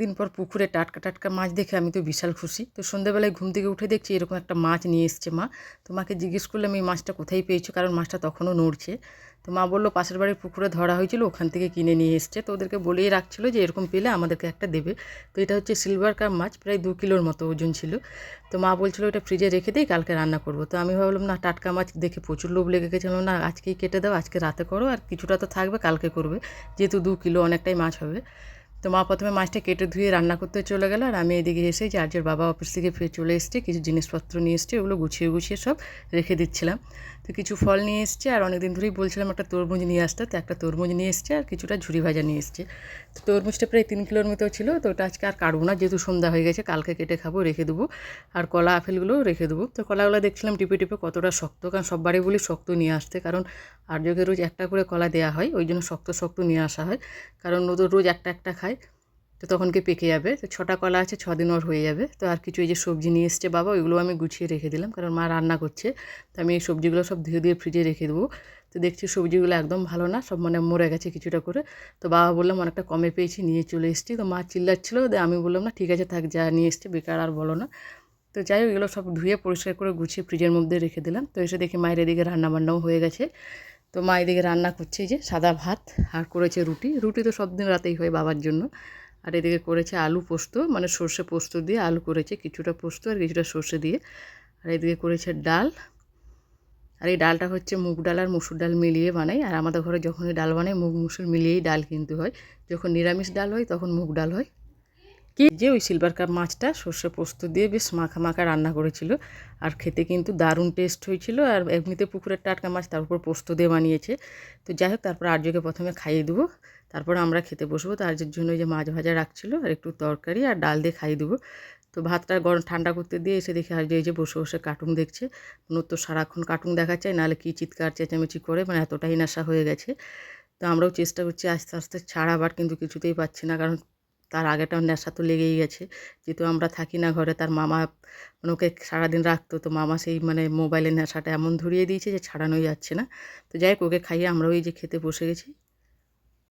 দিন পর পুকুরে টাটকা টাটকা মাছ দেখে আমি তো বিশাল খুশি। তো সন্ধ্যেবেলায় ঘুম থেকে উঠে দেখছি এরকম একটা মাছ নিয়ে এসছে মা। তো মাকে জিজ্ঞেস করলাম, এই মাছটা কোথায় পেয়েছ? কারণ মাছটা তখনও নড়ছে। তো মা বলল, পাশের বাড়ির পুকুরে ধরা হয়েছিল, ওখান থেকে কিনে নিয়ে এসছে। তো ওদেরকে বলেই রাখছিলো যে এরকম পেলে আমাদেরকে একটা দেবে। তো এটা হচ্ছে সিলভার কাপ মাছ, প্রায় দু কিলোর মতো ওজন ছিল। তো মা বলছিল এটা ফ্রিজে রেখে দিই কালকে রান্না করব। তো আমি ভাবলাম, না, টাটকা মাছ দেখে প্রচুর লোভ লেগে গেছিল না, আজকেই কেটে দাও, আজকে রাতে করো, আর কিছুটা তো থাকবে, কালকে করবে। যেহেতু দু কিলো অনেকটাই মাছ হবে। তো মা প্রথমে মাছটা কেটে ধুয়ে রান্না করতে চলে গেল, আর আমি এদিকে এসে যে আজের বাবা অফিস থেকে ফিরে চলে এসছে, কিছু জিনিসপত্র নিয়ে এসছে ওগুলো গুছিয়ে গুছিয়ে সব রেখে দিচ্ছিলাম। তো কিছু ফল নিয়ে এসছে, আর অনেকদিন ধরেই বলছিলাম একটা তরমুজ নিয়ে আসতে, তো একটা তরমুজ নিয়ে এসছে, আর কিছুটা ঝুড়ি ভাজা নিয়ে এসছে। তো তরমুজটা প্রায় তিন কিলোর মতো ছিল, তো ওটা আজকে আর কাটবো না, যেহেতু সন্ধ্যা হয়ে গেছে, কালকে কেটে খাব, রেখে দেবো। আর কলা আপেলগুলোও রেখে দেবো। তো কলাগুলো দেখছিলাম টিপে টিপে কতটা শক্ত, কারণ সব বাড়ি বলি শক্ত নিয়ে আসতে, কারণ আর্যকে রোজ একটা করে কলা দেওয়া হয়, ওই জন্য শক্ত শক্ত নিয়ে আসা হয়। কারণ ও তো রোজ একটা একটা খায়। তো তখন তখনকে পেকে যাবে? তো ছটা কলা আছে ছ দিন ওর হয়ে যাবে। তো আর কিছু এই যে সবজি নিয়ে এসছে বাবা, ওইগুলো আমি গুছিয়ে রেখে দিলাম। কারণ মা রান্না করছে, তো আমি এই সবজিগুলো সব ধুয়ে ধুয়ে ফ্রিজে রেখে দেবো। তো দেখছি সবজিগুলো একদম ভালো না, সব মানে মরে গেছে কিছুটা করে। তো বাবা বললাম, অনেকটা কমে পেয়েছি, নিয়ে চলে এসেছি। তো মা চিল্লাচ্ছিলো আমি বললাম, না, ঠিক আছে, থাক, যা নিয়ে এসছে, বেকার আর বলো না। তো যাই হোক সব ধুয়ে পরিষ্কার করে গুছিয়ে ফ্রিজের মধ্যে রেখে দিলাম। তো এসে দেখি মায়ের এদিকে রান্নাবান্নাও হয়ে গেছে। তো মা এদিকে রান্না করছে যে সাদা ভাত আর করেছে রুটি। রুটি তো সব দিন রাতেই হয় বাবার জন্য। আর এদিকে করেছে আলু পোস্ত মানে সর্ষে পোস্ত দিয়ে আলু করেছে, কিছুটা পোস্ত আর কিছুটা সর্ষে দিয়ে। আর এদিকে করেছে ডাল। আর এই ডালটা হচ্ছে মুগ ডাল আর মুসুর ডাল মিলিয়ে বানাই। আর আমাদের ঘরে যখনই ডাল বানাই, মুগ, মুসুর মিলিয়েই ডাল কিন্তু হয়। যখন নিরামিষ ডাল হয়, তখন মুগ ডাল হয়। কি যে ওই সিলভার কাপ মাছটা সর্ষে পোস্ত দিয়ে বেশ মাখা মাখা রান্না করেছিল। আর খেতে কিন্তু দারুণ টেস্ট হয়েছিল। আর এমনিতে পুকুরের টাটকা মাছ তার উপর পোস্ত দিয়ে বানিয়েছে। তো যাই হোক, তারপর আর্যকে প্রথমে খাইয়ে দেবো। তারপর আমরা খেতে বসবো। তো আর্যের জন্য যে মাছ ভাজা রাখছিলো, আর একটু তরকারি আর ডাল দিয়ে খাইয়ে দেবো। তো ভাতটা গরম ঠান্ডা করতে দিয়ে এসে দেখি আর্য এই যে বসে বসে কার্টুন দেখছে। ওর তো সারাক্ষণ কার্টুন দেখা চাই নাহলে কী চিৎকার চেঁচামেচি করে মানে এতটাই নেশা হয়ে গেছে। তো আমরাও চেষ্টা করছি আস্তে আস্তে ছাড়াবার, কিন্তু কিছুতেই পাচ্ছি না। কারণ তার আগেটাও নেশা তো লেগেই গেছে। যেহেতু আমরা থাকি না ঘরে, তার মামা মানে ওকে সারাদিন রাখতো, তো মামা সেই মানে মোবাইলের নেশাটা এমন ধরিয়ে দিয়েছে যে ছাড়ানোই যাচ্ছে না। তো যাই হোক, ওকে খাইয়ে আমরাও ওই যে খেতে বসে গেছি।